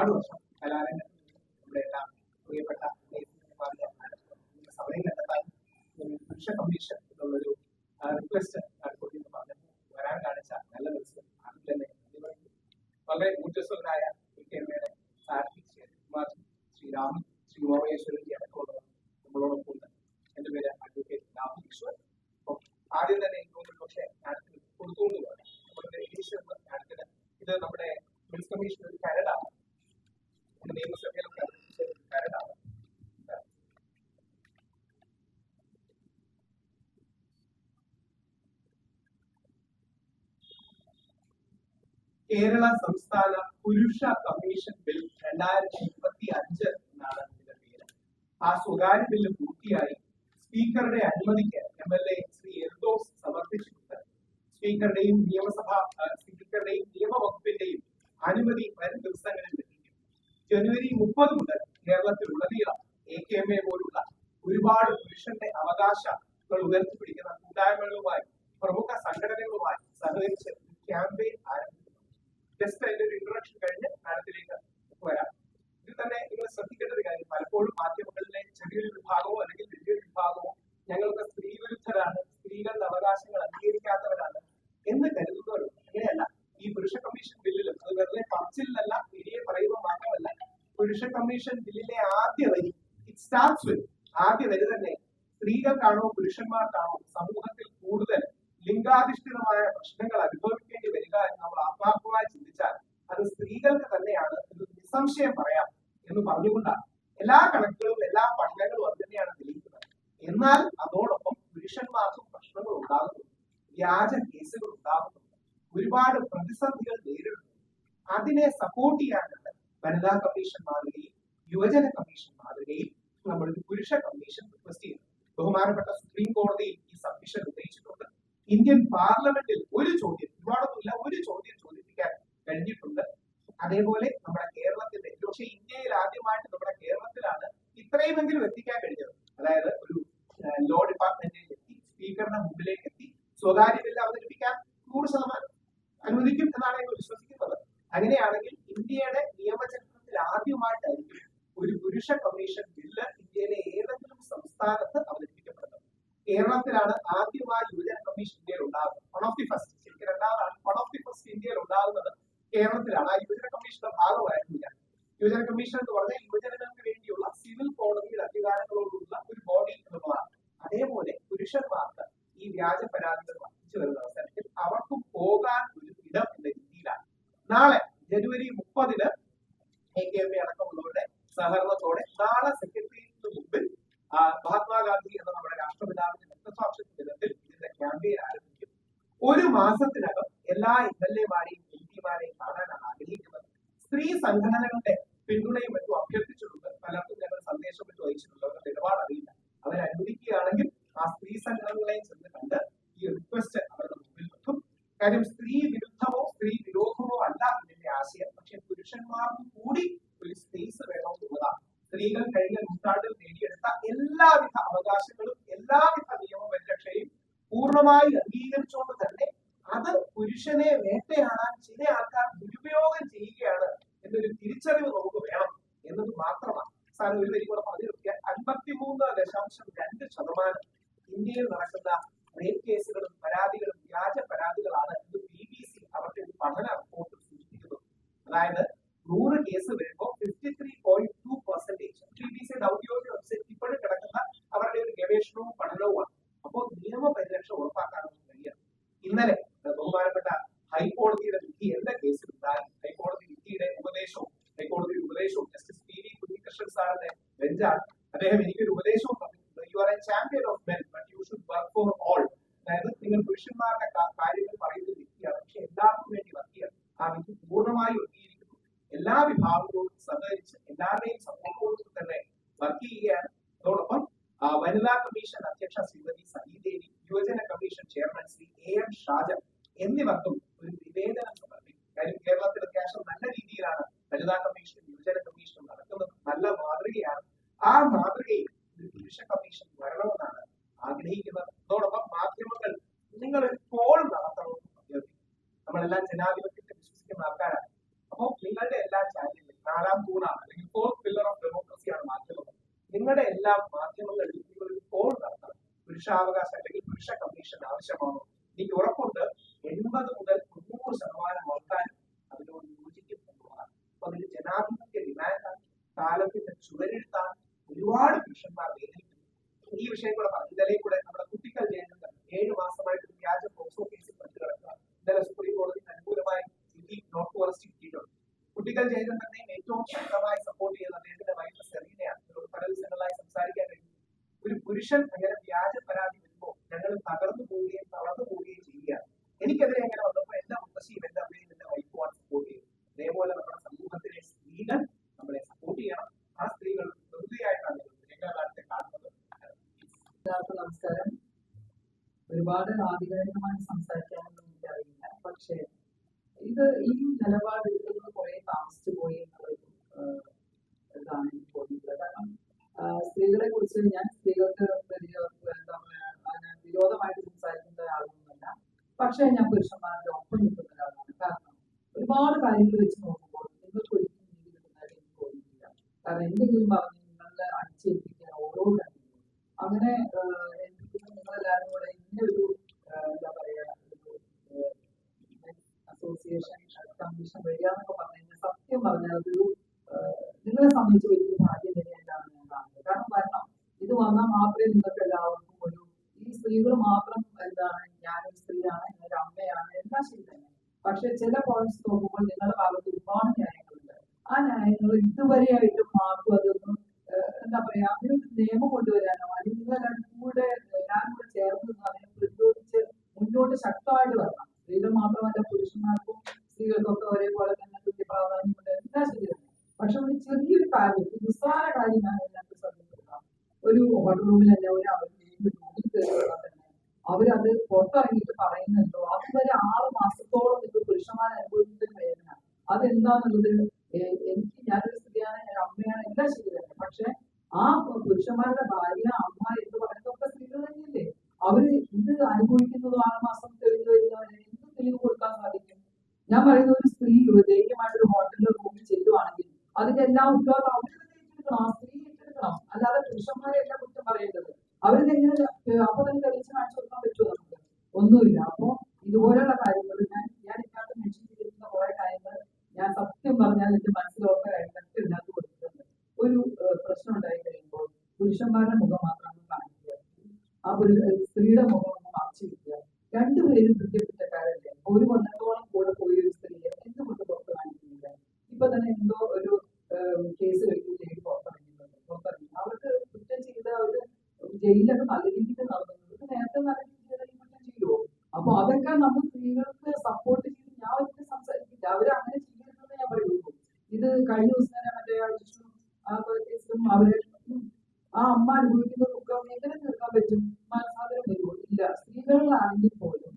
ഒരുപാട് വർഷം കലാരംഗത്ത് നമ്മുടെ എല്ലാം പ്രിയപ്പെട്ട സമയം കണ്ടെത്താൻ ഒരു പുരുഷ കമ്മീഷൻ എന്നുള്ളൊരു റിക്വസ്റ്റ് നടത്തിയെന്ന് പറഞ്ഞു വരാൻ കാണിച്ച നല്ല മനസ്സിൽ അതിൽ തന്നെ നന്ദി വളരെ ഊർജസ്വലനായ പി കെ എമ്മയുടെ സാരഥി ശ്രീ കുമാർ ശ്രീരാമൻ ശ്രീ ഉമാമേശ്വരൻ അടക്കമുള്ളവർ നമ്മളോടൊപ്പം ഉണ്ട് എന്റെ പേര് അഡ്വക്കേറ്റ് രാഹുൽ ഈശ്വർ അപ്പം ആദ്യം തന്നെ എനിക്ക് തോന്നുന്നു പക്ഷേ മാഡത്തിന് കൊടുത്തുകൊണ്ട് പോകാം നമ്മുടെ ഇംഗ്ലീഷ് മാഡത്തിന് ഇത് നമ്മുടെ മിൽസ് കമ്മീഷൻ ഒരു കരടാണ് നമ്മുടെ നിയമസഭയിലൊക്കെ അവതരിപ്പിച്ച ഒരു കരടാണ് കേരള സംസ്ഥാന പുരുഷ കമ്മീഷൻ ബിൽ രണ്ടായിരത്തി ഇരുപത്തി അഞ്ച് എന്നാണ് ഇതിന്റെ പേര്. ആ സ്വകാര്യ ബില്ല് പൂർത്തിയായി. സ്പീക്കറുടെ അനുമതിക്ക് M L A Shri Eldhose സമർപ്പിച്ചിട്ടുണ്ട് സ്പീക്കറുടെയും നിയമസഭാ ആ, സ്പീക്കറുടെയും നിയമവകുപ്പിന്റെയും അനുമതി വരും ദിവസങ്ങളിൽ ലഭിക്കും ജനുവരി മുപ്പത് മുതൽ കേരളത്തിലുടനീളം എ കെ എം എ പോലുള്ള ഒരുപാട് പുരുഷന്റെ അവകാശങ്ങൾ ഉയർത്തിപ്പിടിക്കുന്ന കൂട്ടായ്മകളുമായി പ്രമുഖ സംഘടനകളുമായി സഹകരിച്ച് ക്യാമ്പയിൻ ആരംഭിക്കുന്നു ജസ്റ്റ് അതിന്റെ ഒരു ഇൻട്രൊഡക്ഷൻ കഴിഞ്ഞ് മാഡത്തിലേക്ക് വരാം ഇതിൽ തന്നെ നിങ്ങൾ ശ്രദ്ധിക്കേണ്ട ഒരു കാര്യം. പലപ്പോഴും മാധ്യമങ്ങളിലെ ചെറിയൊരു വിഭാഗമോ അല്ലെങ്കിൽ വലിയൊരു വിഭാഗമോ ഞങ്ങൾക്ക് സ്ത്രീ വിരുദ്ധരാണ് സ്ത്രീകളുടെ അവകാശങ്ങൾ അംഗീകരിക്കാത്തവരാണ് എന്ന് കരുതുന്നവരുണ്ട് അങ്ങനെയല്ല. ഈ പുരുഷ കമ്മീഷൻ ബില്ലിലും അത് വെറുതെ പറച്ചിലല്ല മീഡിയ പറയുക മാത്രമല്ല പുരുഷ കമ്മീഷൻ ബില്ലിലെ ആദ്യ വരി ഇറ്റ് സ്റ്റാർട്ട്സ് വിത്ത് ആദ്യ വരി തന്നെ സ്ത്രീകൾക്കാണോ പുരുഷന്മാർക്കാണോ സമൂഹത്തിൽ കൂടുതൽ ലിംഗാധിഷ്ഠിതമായ പ്രശ്നങ്ങൾ അനുഭവിക്കേണ്ടി വരിക എന്ന് നമ്മൾ ആത്മാർത്ഥമായി ചിന്തിച്ചാൽ അത് സ്ത്രീകൾക്ക് തന്നെയാണ് ഇത് നിസ്സംശയം പറയാം എന്ന് പറഞ്ഞുകൊണ്ടാണ് എല്ലാ കണക്കുകളും എല്ലാ പഠനങ്ങളും അത് തന്നെയാണ് തെളിയിക്കുന്നത് എന്നാൽ അതോടൊപ്പം പുരുഷന്മാർക്കും പ്രശ്നങ്ങൾ ഉണ്ടാകുന്നുണ്ട് വ്യാജ കേസുകൾ ഉണ്ടാകുന്നുണ്ട് ഒരുപാട് പ്രതിസന്ധികൾ നേരിടുന്നു ചെയ്യാനാണ് വനിതാ കമ്മീഷൻ മാതൃകയിൽ യുവജന കമ്മീഷൻ മാതൃകയിൽ നമ്മൾ ഒരു പുരുഷ കമ്മീഷൻ റിക്വസ്റ്റ് ചെയ്യുന്നു. ബഹുമാനപ്പെട്ട സുപ്രീം കോടതി ഈ സബ്മിഷൻ ഉന്നയിച്ചിട്ടുണ്ട്. ഇന്ത്യൻ പാർലമെന്റിൽ ഒരു ചോദ്യം ഒരുപാടൊന്നുമില്ല ഒരു ചോദ്യം ചോദിപ്പിക്കാൻ കഴിഞ്ഞിട്ടുണ്ട്. അതേപോലെ നമ്മുടെ കേരളത്തിന്റെ പക്ഷേ ഇന്ത്യയിൽ ആദ്യമായിട്ട് നമ്മുടെ കേരളത്തിലാണ് ഇത്രയുമെങ്കിലും എത്തിക്കാൻ കഴിഞ്ഞത്. അതായത് ഒരു ലോ ഡിപ്പാർട്ട്മെന്റിൽ എത്തി സ്പീക്കറിന്റെ മുമ്പിലേക്ക് എത്തി സ്വകാര്യ ബില്ല് അവതരിപ്പിക്കാൻ നൂറ് ശതമാനം അനുവദിക്കും എന്നാണ് ഞങ്ങൾ വിശ്വസിക്കുന്നത്. അങ്ങനെയാണെങ്കിൽ infiere രക്തസാക്ഷി ദിനത്തിൽ ഇതിന്റെ ക്യാമ്പയിൻ ആരംഭിക്കും. ഒരു മാസത്തിനകം എല്ലാ എം എൽ എമാരെയും എം പിമാരെയും കാണാനാണ് ആഗ്രഹിക്കുന്നത്. സ്ത്രീ സംഘടനകളുടെ പിന്തുണയും മറ്റും അഭ്യർത്ഥിച്ചിട്ടുണ്ട്. പലർക്കും ഞങ്ങൾ സന്ദേശം മറ്റും അയച്ചിട്ടുണ്ട്. അവരുടെ നിലപാട് അറിയില്ല. അവരനുവദിക്കുകയാണെങ്കിൽ ആ സ്ത്രീ സംഘടനകളെയും ചെന്ന് കണ്ട് ഈ റിക്വസ്റ്റ് അവരുടെ മുമ്പിൽ വെക്കും. കാര്യം സ്ത്രീ വിരുദ്ധമോ സ്ത്രീ വിരോധമോ അല്ല ഇതിന്റെ ആശയം. പക്ഷെ പുരുഷന്മാർക്കും കൂടി ഒരു സ്പേസ് വേണമെന്നുള്ളതാണ്. സ്ത്രീകൾ കഴിഞ്ഞ നൂറ്റാണ്ടിൽ നേടിയെടുത്ത എല്ലാവിധ അവകാശങ്ങളും പൂർണമായി അംഗീകരിച്ചുകൊണ്ട് തന്നെ അത് പുരുഷനെ വേട്ടയാടാൻ ചില ആൾക്കാർ ദുരുപയോഗം ചെയ്യുകയാണ് എന്നൊരു തിരിച്ചറിവ് നമുക്ക് വേണം എന്നത് മാത്രമാണ്. സാറിന് ഒരു തരി കൂടെ പറഞ്ഞു നിർത്തിയാൽ അൻപത്തിമൂന്ന് ദശാംശം രണ്ട് ശതമാനം ഇന്ത്യയിൽ നടക്കുന്ന റേപ്പ് കേസുകളും പരാതികളും വ്യാജ പരാതികളാണ് എന്ന് ബി ബി സി അവരുടെ ഒരു പഠന റിപ്പോർട്ട് സൂചിപ്പിക്കുന്നത്. അതായത് നൂറ് കേസ് വരുമ്പോൾ fifty three point two percentage B B സിയുടെ ഔദ്യോഗിക വെബ്സൈറ്റ് ഇപ്പോഴും കിടക്കുന്ന അവരുടെ ഒരു ഗവേഷണവും പഠനവുമാണ് അപ്പോൾ നിയമപരിരക്ഷ ഉറപ്പാക്കാനുള്ള കഴിയണം ഇന്നലെ ഏഹ്, ബഹുമാനപ്പെട്ട ഹൈക്കോടതിയുടെ വിധി എന്റെ കേസിൽ ഉണ്ടായി ഹൈക്കോടതി വിധിയുടെ ഉപദേശവും ഹൈക്കോടതിയുടെ ഉപദേശവും ജസ്റ്റിസ് പി വി കുഞ്ഞികൃഷ്ണൻ സാറിന്റെ ബെഞ്ചാണ് അദ്ദേഹം എനിക്കൊരു ഉപദേശവും പറഞ്ഞിട്ടുണ്ട് you are a champion of men but you should work for all അതായത് നിങ്ങൾ പുരുഷന്മാരുടെ കാ- കാര്യങ്ങൾ പറയുന്ന വ്യക്തിയാണ് പക്ഷെ എല്ലാവർക്കും വേണ്ടി വർക്ക് ചെയ്യണം ആ വിധി പൂർണമായി ഒതുങ്ങിയിരിക്കുന്നു എല്ലാ വിഭാഗങ്ങളോടും സഹകരിച്ച് എല്ലാവരുടെയും സപ്പോർട്ടോടും തന്നെ വർക്ക് ചെയ്യുകയാണ് അതോടൊപ്പം ആ, വനിതാ കമ്മീഷൻ അധ്യക്ഷ ശ്രീമതി സഹീദേവി യുവജന commission chairman Shri A M Shajan എന്നിവർക്കും ഒരു നിവേദനം സമർപ്പിക്കും കാര്യം കേരളത്തിൽ അത്യാവശ്യം നല്ല രീതിയിലാണ് വനിതാ കമ്മീഷൻ യുവജന കമ്മീഷൻ നടക്കുന്നത് നല്ല മാതൃകയാണ് ആ മാതൃകയിൽ പുരുഷ കമ്മീഷൻ വരണമെന്നാണ് ആഗ്രഹിക്കുന്നത് അതോടൊപ്പം മാധ്യമങ്ങൾ നിങ്ങൾ കോൾ നടത്തണമെന്ന് അഭ്യർത്ഥിക്കുന്നു നമ്മളെല്ലാം ജനാധിപത്യത്തെ വിശ്വസിക്കുന്ന ആൾക്കാരാണ് അപ്പോൾ നിങ്ങളുടെ എല്ലാ ചാനലിലും നാലാം തൂണാണ്. അല്ലെങ്കിൽ ഫോർത്ത് പില്ലർ ഓഫ് ഡെമോക്രസി ആണ് മാധ്യമങ്ങൾ നിങ്ങളുടെ എല്ലാ മാധ്യമങ്ങൾ നിങ്ങൾ ഒരു കോൾ നടത്തണം. പുരുഷാവകാശം അല്ലെങ്കിൽ പുരുഷ കമ്മീഷൻ ആവശ്യമാണോ എനിക്ക് ഉറപ്പുണ്ട് എൺപത് മുതൽ തൊണ്ണൂറ് ശതമാനം ആൾക്കാരും അതിനോട് യോജിക്കുന്നുള്ളതാണ് അപ്പൊ അതിന് ജനാധിപത്യ ഡിമാൻഡാണ് കാലത്തിന്റെ ചുവരെടുത്താണ് ഒരുപാട് പുരുഷന്മാർ വേദനിക്കുന്നു ഈ വിഷയം കൂടെ പറഞ്ഞു ഇന്നലെ കൂടെ നമ്മുടെ കുട്ടികൾ ചെയ്യുന്നത് ഏഴ് മാസമായിട്ട് ഒരു വ്യാജ പോക്സോ കേസിൽ പെട്ട് കിടക്കുക ഇന്നലെ സുപ്രീം കോടതി അനുകൂലമായി വിധി നോട്ട് ഫോറസ്റ്റ് കിട്ടിയിട്ടുണ്ട് കുട്ടികൾ ജയചന്ദ്രൻ തന്നെ ഏറ്റവും ശക്തമായി സപ്പോർട്ട് ചെയ്യുന്ന അദ്ദേഹത്തിന്റെ വൈഫ് സെറീനയാണ് ഇവരോട് പല ദിവസങ്ങളായി സംസാരിക്കാൻ കഴിയും ഒരു പുരുഷൻ അങ്ങനെ വ്യാജ പരാതി വരുമ്പോൾ ഞങ്ങൾ തകർന്നു പോവുകയും തളർന്നു പോവുകയും ചെയ്യുകയാണ് എനിക്കെതിരെ അങ്ങനെ വന്നപ്പോൾ എന്റെ മുത്തശ്ശിയും എന്റെ അമ്മയും എന്റെ വൈഫുമാണ് സപ്പോർട്ട് ചെയ്തത് അതേപോലെ നമ്മുടെ സമൂഹത്തിലെ സ്ത്രീകൾ നമ്മളെ സപ്പോർട്ട് ചെയ്യണം ആ സ്ത്രീകൾ വെറുതെയായിട്ടാണ് രംഗകാലത്തെ കാണുന്നത് എല്ലാവർക്കും നമസ്കാരം ഒരുപാട് ആധികാരികമായി സംസാരിക്കാനൊന്നും എനിക്കറിയില്ല. പക്ഷേ ഇത് ഈ നിലപാട് എടുക്കുന്നത് കുറെ താമസിച്ചു പോയി എന്നുള്ളൊരു ഇതാണ് എനിക്ക് തോന്നിയിട്ടുള്ളത്. കാരണം സ്ത്രീകളെ കുറിച്ച് ഞാൻ സ്ത്രീകൾക്ക് വലിയ എന്താ പറയാ അങ്ങനെ വിരോധമായിട്ട് സംസാരിക്കുന്ന ഒരാളൊന്നുമല്ല. പക്ഷേ ഞാൻ പുരുഷന്മാരുടെ ഒപ്പം നിൽക്കുന്ന ഒരാളാണ്. കാരണം ഒരുപാട് കാര്യങ്ങൾ വെച്ച് നോക്കുമ്പോൾ നിങ്ങൾക്ക് ഒരിക്കലും നീതി കിട്ടുന്നതായിട്ട് എനിക്ക് തോന്നിയിട്ടില്ല. കാരണം എന്തെങ്കിലും പറഞ്ഞ് നിങ്ങളെ അടിച്ചേൽപ്പിക്കാൻ ഓരോ കാര്യങ്ങളും. അങ്ങനെ നിങ്ങളെല്ലാവരും കൂടെ അസോസിയേഷൻ കാരണം ഇത് ഒരു മാത്രം സ്ത്രീയാണ് അമ്മയാണ് പക്ഷെ ചില പോയിന്റ്സ് നോക്കുമ്പോൾ നിങ്ങളുടെ ഭാഗത്ത് ഒരുപാട് ന്യായങ്ങളുണ്ട്. ആ ന്യായങ്ങൾ ഇതുവരെയായിട്ടും ആർക്കും അതൊന്നും എന്താ പറയാ അതിനൊരു നിയമം കൊണ്ടുവരാനോ അല്ലെങ്കിൽ നിങ്ങളെല്ലാവരും കൂടെ കൂടെ ചേർന്ന് അതിനെ പ്രതിരോധിച്ച് മുന്നോട്ട് ശക്തമായിട്ട് വരണം. സ്ത്രീകൾ മാത്രമല്ല പുരുഷന്മാർക്കും സ്ത്രീകൾക്കൊക്കെ ഒരേപോലെ തന്നെ തുല്യ പ്രാധാന്യമുണ്ട് എല്ലാം ശരിയാണ് പക്ഷെ ഒരു ചെറിയൊരു കാര്യം ഒരു നിസ്സാര കാര്യം ഞാൻ എല്ലാവർക്കും ശ്രദ്ധിച്ചിട്ടാണ് ഒരു ഹോട്ടൽ റൂമിൽ ഒരു അവർ റൂമിൽ കയറുക അവരത് പുറത്തിറങ്ങിയിട്ട് പറയുന്നുണ്ടോ? അതുവരെ ആറ് മാസത്തോളം ഇത് പുരുഷന്മാർ അനുഭവിക്കുന്ന വേദന. അതെന്താന്നുള്ളത് ഏഹ് എനിക്ക് ഞാനൊരു സ്ത്രീയാണ് ഞാൻ അമ്മയാണ് എല്ലാം ശരി തന്നെ പക്ഷെ ആ പുരുഷന്മാരുടെ ഭാര്യ അമ്മ എന്ന് പറയുന്നതൊക്കെ സ്ത്രീകൾ തന്നെയല്ലേ അവർ ഇത് അനുഭവിക്കുന്നത് ആറ് മാസം തെളിഞ്ഞു വരുന്നവരെ എന്ത് തെളിവ് കൊടുക്കാൻ സാധിക്കും ഞാൻ പറയുന്ന ഒരു സ്ത്രീ ധൈര്യമായിട്ട് ഒരു ഹോട്ടലിൽ റൂമിൽ ചെല്ലുവാണെങ്കിൽ അതിന്റെ എല്ലാ ഉത്തരവാദിത്വം അവർ തന്നെ ഏറ്റെടുക്കണം ആ സ്ത്രീ ഏറ്റെടുക്കണം അല്ലാതെ പുരുഷന്മാരെ എല്ലാം കുറ്റം പറയേണ്ടത് അവരിതെങ്ങനെ അപ്പൊ തന്നെ തെളിച്ച് കാണിച്ചു കൊടുക്കാൻ പറ്റുമോ നമുക്ക് ഒന്നുമില്ല അപ്പോ ഇതുപോലെയുള്ള കാര്യങ്ങൾ ഞാൻ ഞാൻ ഇതിനകത്ത് മെൻഷൻ ചെയ്തിരിക്കുന്ന കുറെ കാര്യങ്ങൾ ഞാൻ സത്യം പറഞ്ഞാൽ എന്റെ കാര്യങ്ങളൊക്കെ ഇതിനകത്ത് കൊടുത്തിട്ടുണ്ട്. ഒരു പ്രശ്നം ഉണ്ടായി കഴിയുമ്പോൾ പുരുഷന്മാരുടെ മുഖം മാത്രം കാണിക്കുക. ആ സ്ത്രീയുടെ മുഖം ഒന്ന് മറച്ചു വെക്കുക. രണ്ടുപേരും കൃത്യകുറ്റക്കാരല്ലേ ഒരു കൊല്ലത്തോളം കൂടെ പോയ ഒരു സ്ത്രീയെ എന്തുകൊണ്ട് പുറത്ത് കാണിക്കുന്നില്ല ഇപ്പൊ തന്നെ എന്തോ ഒരു കേസ് കഴിക്കുന്നില്ലെങ്കിൽ പുറത്തിറങ്ങിയിട്ടുണ്ട് പുറത്തിറങ്ങി അവർക്ക് കുറ്റം ചെയ്ത ഒരു ജയിലൊക്കെ നല്ല രീതിയിൽ നടത്തുന്നത് ഇത് നേരത്തെ നല്ല രീതിയിൽ കുറ്റം ചെയ്യുമോ അപ്പൊ അതൊക്കെ നമ്മൾ സ്ത്രീകൾക്ക് സപ്പോർട്ട് ചെയ്ത് ഞാൻ ഒരിക്കലും സംസാരിക്കില്ല അവർ അങ്ങനെ ചെയ്യരുതെന്ന് ഞാൻ പറയുള്ളൂ ഇത് കഴിഞ്ഞ ദിവസം തന്നെ മറ്റേ ആ വിഷ്ണു ആ കേസിലും അവർ ഉം, ആ അമ്മ അനുഭവിക്കുന്ന ദുഃഖം എങ്ങനെ തീർക്കാൻ പറ്റും മനസ്സാദരം വരുമോ ഇല്ല സ്ത്രീകളിലാണെങ്കിൽ പോലും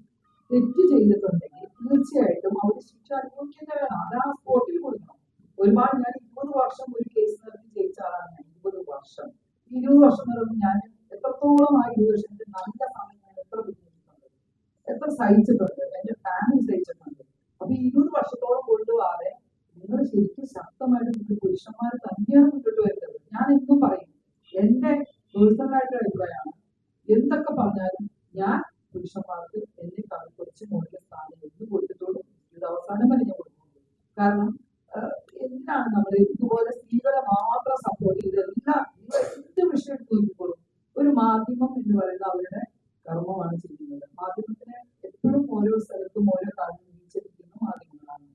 തെറ്റ് ചെയ്തിട്ടുണ്ടെങ്കിൽ തീർച്ചയായിട്ടും അവർ ശിക്ഷ അനുഭവിക്കുന്നത് വേണം അത് ആ സ്പോട്ടിൽ കൊടുക്കണം ഒരുപാട് ഞാൻ ഇരുപത് വർഷം ഒരു കേസ് നടത്തി ജയിച്ച ആളാണ് ഞാൻ ഇരുപത് വർഷം ഈ ഇരുപത് വർഷം എന്ന് പറയുമ്പോൾ ഞാൻ എത്രത്തോളം ആ ഇരുപത് വർഷത്തിൽ നല്ല സമയം ഞാൻ എത്ര ബുദ്ധിമുട്ടുണ്ട് എത്ര സഹിച്ചിട്ടുണ്ട്. എന്റെ ഫാമിലി സഹിച്ചിട്ടുണ്ട്. അപ്പൊ ഇരുപത് വർഷത്തോളം കൊണ്ടുപോകാതെ നിങ്ങൾ ശരിക്കും ശക്തമായിട്ട് നിങ്ങൾ പുരുഷന്മാർ തന്നെയാണ് മുന്നോട്ട് വരുന്നത്. ഞാൻ എന്നും പറയും എന്റെ പേഴ്സണൽ ആയിട്ടുള്ള അഭിപ്രായമാണ്. എന്തൊക്കെ പറഞ്ഞാലും ഞാൻ പുരുഷന്മാർക്ക് എന്നെ കുറച്ച് മുകളിലെ സ്ഥാനം എന്ന് കൊടുത്തിട്ടുള്ളൂ ഇത് അവസാനം വരെ ഞാൻ കൊടുക്കുന്നുള്ളൂ. കാരണം എന്താണ് നമ്മൾ ഇതുപോലെ സ്ത്രീകളെ മാത്രം സപ്പോർട്ട് ചെയ്ത് എല്ലാ എന്ത് വിഷയം എടുത്ത് നോക്കിക്കോളും ഒരു മാധ്യമം എന്ന് പറയുന്നത് അവരുടെ കർമ്മമാണ് ചെയ്യുന്നത്. മാധ്യമത്തിന് എപ്പോഴും ഓരോ സ്ഥലത്തും ഓരോ കാര്യം വീഴ്ചരിക്കുന്ന മാധ്യമങ്ങളാണ്.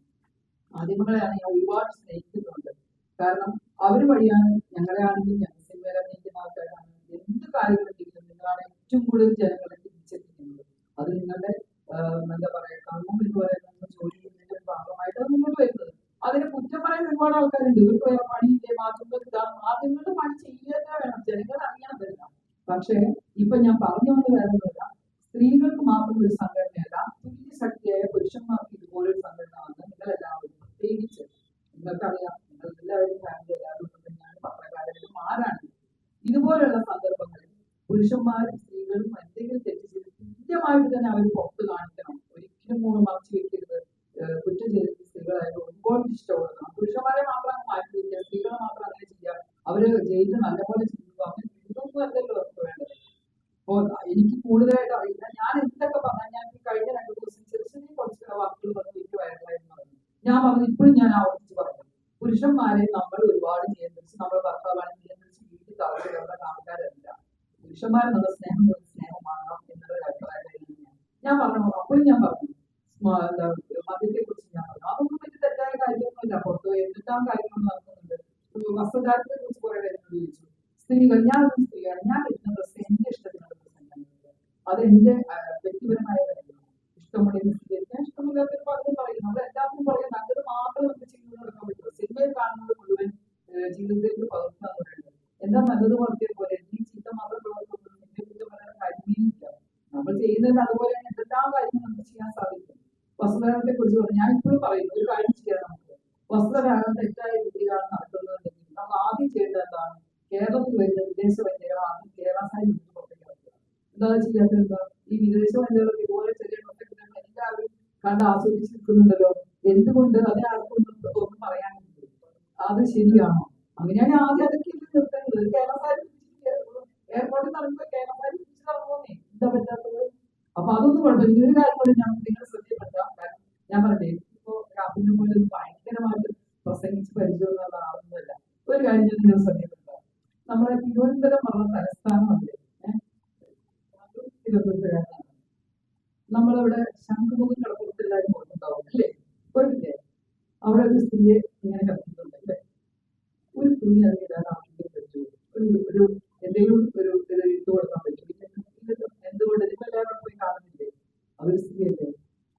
മാധ്യമങ്ങളെയാണ് ഞാൻ ഒരുപാട് സ്നേഹിക്കുന്നുണ്ട്. കാരണം അവർ വഴിയാണ് ഞങ്ങളെ ആണെങ്കിലും ഞങ്ങൾ സിനിമയിലെ നയിക്കുന്ന ആൾക്കാരാണ് എന്ത് കാര്യങ്ങളുണ്ടെങ്കിലും നിങ്ങളാണ് ഏറ്റവും കൂടുതൽ ജനങ്ങളെ തിരിച്ചെത്തിക്കുന്നത് അത് നിങ്ങളുടെ എന്താ പറയാ കർമ്മം എന്ന് പറയുന്ന ജോലി ചെയ്യുന്നതിന്റെ ഭാഗമായിട്ട് അത് മുന്നോട്ട് വരുന്നത്. അതിന് കുറ്റം പറയാൻ ഒരുപാട് ആൾക്കാരുണ്ട്. ഒരു പണിയില്ലേ മാധ്യമങ്ങൾ ഇതാണ് മാധ്യമങ്ങളുടെ പണി ചെയ്യുക വേണം. ജനങ്ങൾ അറിയാൻ തരില്ല പക്ഷേ ഇപ്പൊ ഞാൻ പറഞ്ഞു വന്ന് വരുന്നില്ല സ്ത്രീകൾക്ക് മാത്രം ഒരു തുല്യ chama വസ്ത്രധാരത്തെ കുറിച്ച് കുറെ പേര് ചോദിച്ചു സ്ത്രീകൾ ഞാൻ ഒരു സ്ത്രീയാണ് ഞാൻ ഇടുന്ന ഡ്രസ്സ് എന്റെ ഇഷ്ടത്തിനുള്ള ഡ്രസ്സ് അത് എന്റെ വ്യക്തിപരമായ കാര്യമാണ് ഇഷ്ടമുണ്ടെങ്കിൽ സ്വീകരിക്കാം ഇഷ്ടമില്ലാത്ത പലതും പറയും നമ്മൾ എല്ലാത്തിനും പറയും നല്ലത് മാത്രം നമുക്ക് ചെയ്തു നടക്കാൻ പറ്റുള്ളൂ സിനിമയിൽ കാണുന്നത് മുഴുവൻ ഏഹ്, ജീവിതത്തിൽ പകർത്താൻ പറയുന്നത് എന്താ നല്ലത് പറഞ്ഞ പോലെ ഈ ചീത്ത മാത്രം പ്രവർത്തിക്കുന്നത് നിന്റെ കുറ്റം പറയാൻ കാര്യമില്ല നമ്മൾ ചെയ്യുന്നതിൽ അതുപോലെ തന്നെ എന്തെല്ലാം കാര്യങ്ങൾ നമുക്ക് ചെയ്യാൻ സാധിക്കും വസ്ത്രധാരണത്തെ കുറിച്ച് പറഞ്ഞു ഞാൻ ഇപ്പോഴും പറയുന്നു ഒരു കാര്യം ചെയ്യാൻ നമുക്ക് വസ്ത്രധാരണം തെറ്റായ രീതിയിലാണ് നടത്തുന്നതെങ്കിൽ നമ്മൾ ആദ്യം ചെയ്യേണ്ടത് എന്താണ് കേരളത്തിൽ വരുന്ന വിദേശ വനിതകൾ ആദ്യം കേരള സാരി ഉടുത്ത് പുറത്തേക്ക് ഇറക്കുക. എന്താ ചെയ്യാത്തത് എന്താ ഈ വിദേശ വനിതകൾക്ക് ഇതുപോലെ ചെറിയ ഡ്രസ്സൊക്കെ ഇടുമ്പോൾ എല്ലാവരും കണ്ട് ആസ്വദിച്ച് നിൽക്കുന്നുണ്ടല്ലോ എന്തുകൊണ്ട് അതേ ആർക്കൊന്നും ഒന്നും പറയാനില്ല അത് ശരിയാണോ അങ്ങനെയാണെങ്കിൽ ആദ്യം അതൊക്കെ ഇത് നിർത്തേണ്ടത് കേരള സാരി എയർപോർട്ടിൽ നടക്കുമ്പോൾ കേരള സാരി പിടിച്ച് നടന്നോന്നേ എന്താ പറ്റാത്തത് അപ്പൊ അതൊന്നും കുഴപ്പമില്ല ഈ ഒരു കാര്യം കൂടി ഞാൻ നിങ്ങൾ ശ്രദ്ധപ്പെടുത്താം കാരണം ഞാൻ പറഞ്ഞേ ഇപ്പോ രാഹുലിനെ പോലെ ഒരു ഭയങ്കരമായിട്ട് പ്രസംഗിച്ച് പരിചയമുള്ള ആളൊന്നുമല്ല ഒരു കാര്യം ഞാൻ നിങ്ങൾ ശ്രദ്ധപ്പെടുത്താം നമ്മുടെ തിരുവനന്തപുരം പറഞ്ഞ തലസ്ഥാനമല്ലേ ഏഹ്? അത് തിരുവനന്തപുരത്തുകാരനാണ് നമ്മളിവിടെ ശംഖുമുഖം കടപ്പുറത്തെല്ലാവരും പോയിട്ടുണ്ടാവും അല്ലേ പോയിട്ടില്ലേ അവിടെ ഒരു സ്ത്രീയെ ഇങ്ങനെ കത്തിയിട്ടുണ്ട് അല്ലേ ഒരു തുണി അത് ഇടാൻ ആർക്കെങ്കിലും പറ്റുമോ ഒരു ഒരു എന്തെങ്കിലും ഒരു ഇത് ഇട്ട് കൊടുക്കാൻ പറ്റും എന്തുകൊണ്ട് നിങ്ങൾ എല്ലാവരും പോയി കാണുന്നില്ലേ അതൊരു സ്ത്രീയല്ലേ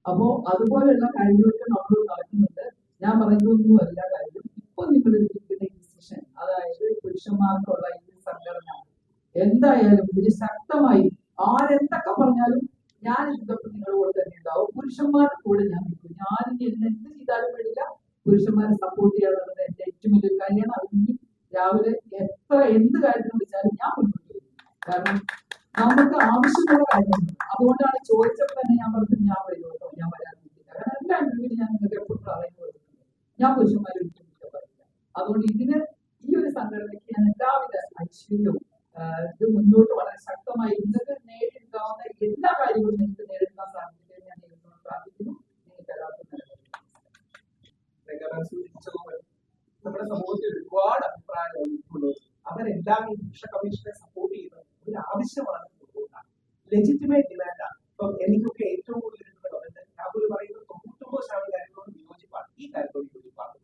അപ്പോ അതുപോലെയുള്ള കാര്യങ്ങളൊക്കെ നമ്മൾ നടക്കുന്നുണ്ട് ഞാൻ പറയുന്നൊന്നുമല്ല കാര്യം ഇപ്പൊ നിങ്ങൾ ഇരിക്കുന്ന ഡിസിഷൻ അതായത് പുരുഷന്മാർക്കുള്ള ഈ സംഘടന എന്തായാലും ഇത് ശക്തമായി ആരെന്തൊക്കെ പറഞ്ഞാലും ഞാൻ ഇതൊക്കെ നിങ്ങളുടെ കൂടെ തന്നെ ഉണ്ടാവും പുരുഷന്മാരുടെ കൂടെ ഞാൻ നിൽക്കും ഞാൻ ഇനി എന്ത് എന്ത് ചെയ്താലും വേണ്ടില്ല പുരുഷന്മാരെ സപ്പോർട്ട് ചെയ്യാന്നുള്ളത് എന്റെ ഏറ്റവും വലിയൊരു കാര്യമാണ് അത് ഇനി രാവിലെ എത്ര എന്ത് കാര്യത്തിന് വിളിച്ചാലും ഞാൻ മുന്നോട്ട് വരും കാരണം നമുക്ക് ആവശ്യമുള്ള കാര്യമാണ് അതുകൊണ്ടാണ് ചോദിച്ചപ്പോൾ തന്നെ ഞാൻ പറഞ്ഞു ഞാൻ വരുമോ ഞാൻ വരാതിരിക്കില്ല കാരണം ഞാൻ നിങ്ങൾക്ക് എപ്പോഴും പറയുന്നു ഞാൻ പുരുഷന്മാരെ ഒരിക്കലും ഇഷ്ടപ്പെടില്ല അതുകൊണ്ട് ഇതിന് ഈ ഒരു സംഘടനയ്ക്ക് ഞാൻ എല്ലാവിധ ഐശ്വര്യവും ഇത് മുന്നോട്ട് വളരെ ശക്തമായി ഇന്നത് നേടിയെടുക്കാവുന്ന എല്ലാ കാര്യങ്ങളും നിങ്ങൾക്ക് നേരിടാൻ സാഹചര്യം ഞാൻ ദൈവത്തോട് പ്രാർത്ഥിക്കുന്നു. നിങ്ങൾക്ക് എല്ലാവർക്കും നമ്മുടെ സമൂഹത്തിൽ ഒരുപാട് അഭിപ്രായങ്ങൾ അവരെല്ലാം ഈ പുരുഷ കമ്മീഷനെ സപ്പോർട്ട് ചെയ്യുന്നത് ഒരു ആവശ്യമാണ് ലെജിറ്റിമേറ്റ് ഡിമാൻഡാണ് ഇപ്പം എനിക്കൊക്കെ ഏറ്റവും കൂടുതൽ കമന്റ് രാഹുൽ പറയുന്നത് തൊണ്ണൂറ്റൊമ്പത് ശതമാനം കാര്യങ്ങളോട് വിയോജിപ്പാണ് ഈ കാര്യത്തോട് യോജിപ്പാണ്.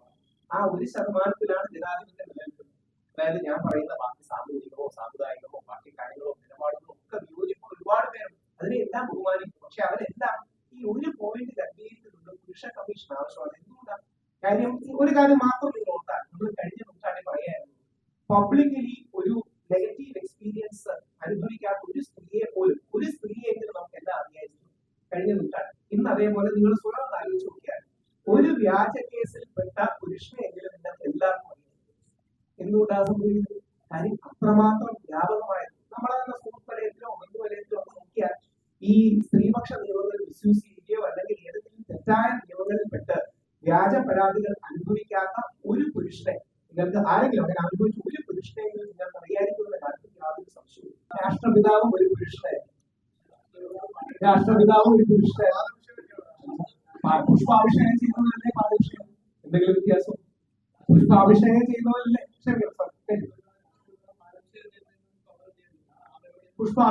ആ ഒരു ശതമാനത്തിലാണ് ജനാധിപത്യം നിലനിൽക്കുന്നത്. അതായത് ഞാൻ പറയുന്ന ബാക്കി സാമൂഹികമോ സാമുദായികമോ ബാക്കി കാര്യങ്ങളോ നിലപാടുകളോ ഒക്കെ വിയോജിപ്പ് ഒരുപാട് പേരുണ്ട്. അതിനെല്ലാം ബഹുമാനിക്കും പക്ഷെ അവരെല്ലാം ഈ ഒരു പോയിന്റിൽ അംഗീകരിക്കുന്നുണ്ട്. പുരുഷ കമ്മീഷൻ ആവശ്യമാണ്. എന്തുകൊണ്ടാണ് കാര്യം ഒരു കാര്യം മാത്രം നിങ്ങൾ ഓർത്താൽ നമ്മൾ കഴിഞ്ഞ നൂറ്റാണ്ടിൽ പറയായിരുന്നു. പബ്ലിക്കലി ഒരു നെഗറ്റീവ് എക്സ്പീരിയൻസ് അനുഭവിക്കാത്ത ഒരു സ്ത്രീയെ പോലും ഒരു സ്ത്രീയെങ്കിലും നമുക്ക് എല്ലാം അറിയായിരുന്നു കഴിഞ്ഞ നൂറ്റാണ്ട് ഇന്ന് അതേപോലെ നിങ്ങൾ സ്വയം ആലോചിച്ച് നോക്കിയാൽ ഒരു വ്യാജ കേസിൽ പെട്ട പുരുഷനെങ്കിലും നിങ്ങൾക്ക് എല്ലാവർക്കും അറിയാം സംഭവിക്കുന്നത് കാര്യം അത്രമാത്രം വ്യാപകമായിരുന്നു നമ്മളെ തന്നെ സുഹൃത്ത് വലയത്തിലോ ബന്ധു വലയത്തിലോ നോക്കിയാൽ ഈ സ്ത്രീപക്ഷ നിയമങ്ങൾ മിസ്യൂസ് ചെയ്യുകയോ അല്ലെങ്കിൽ ഏതെങ്കിലും തെറ്റായ നിയമങ്ങളിൽപ്പെട്ട് വ്യാജ പരാതികൾ അനുഭവിക്കാത്ത ഒരു പുരുഷനെ നിങ്ങൾക്ക് ആരെങ്കിലും അങ്ങനെ അനുഭവിച്ച ഒരു പുരുഷനെങ്കിലും നിങ്ങൾക്ക് അറിയാതിരിക്കുന്ന കാര്യത്തിൽ യാതൊരു സംശയവും രാഷ്ട്രപിതാവും ഒരു പുരുഷനെ. രാഷ്ട്രപിതാവും ഒരു പുരുഷനെ. പുഷ്പാഭിഷേകം ചെയ്യുന്നതല്ലേ പാദവിഷയം എന്തെങ്കിലും വ്യത്യാസം? പുഷ്പാഭിഷേകം ചെയ്യുന്നതല്ലേ ക്ഷമിക്കണം സത്യം.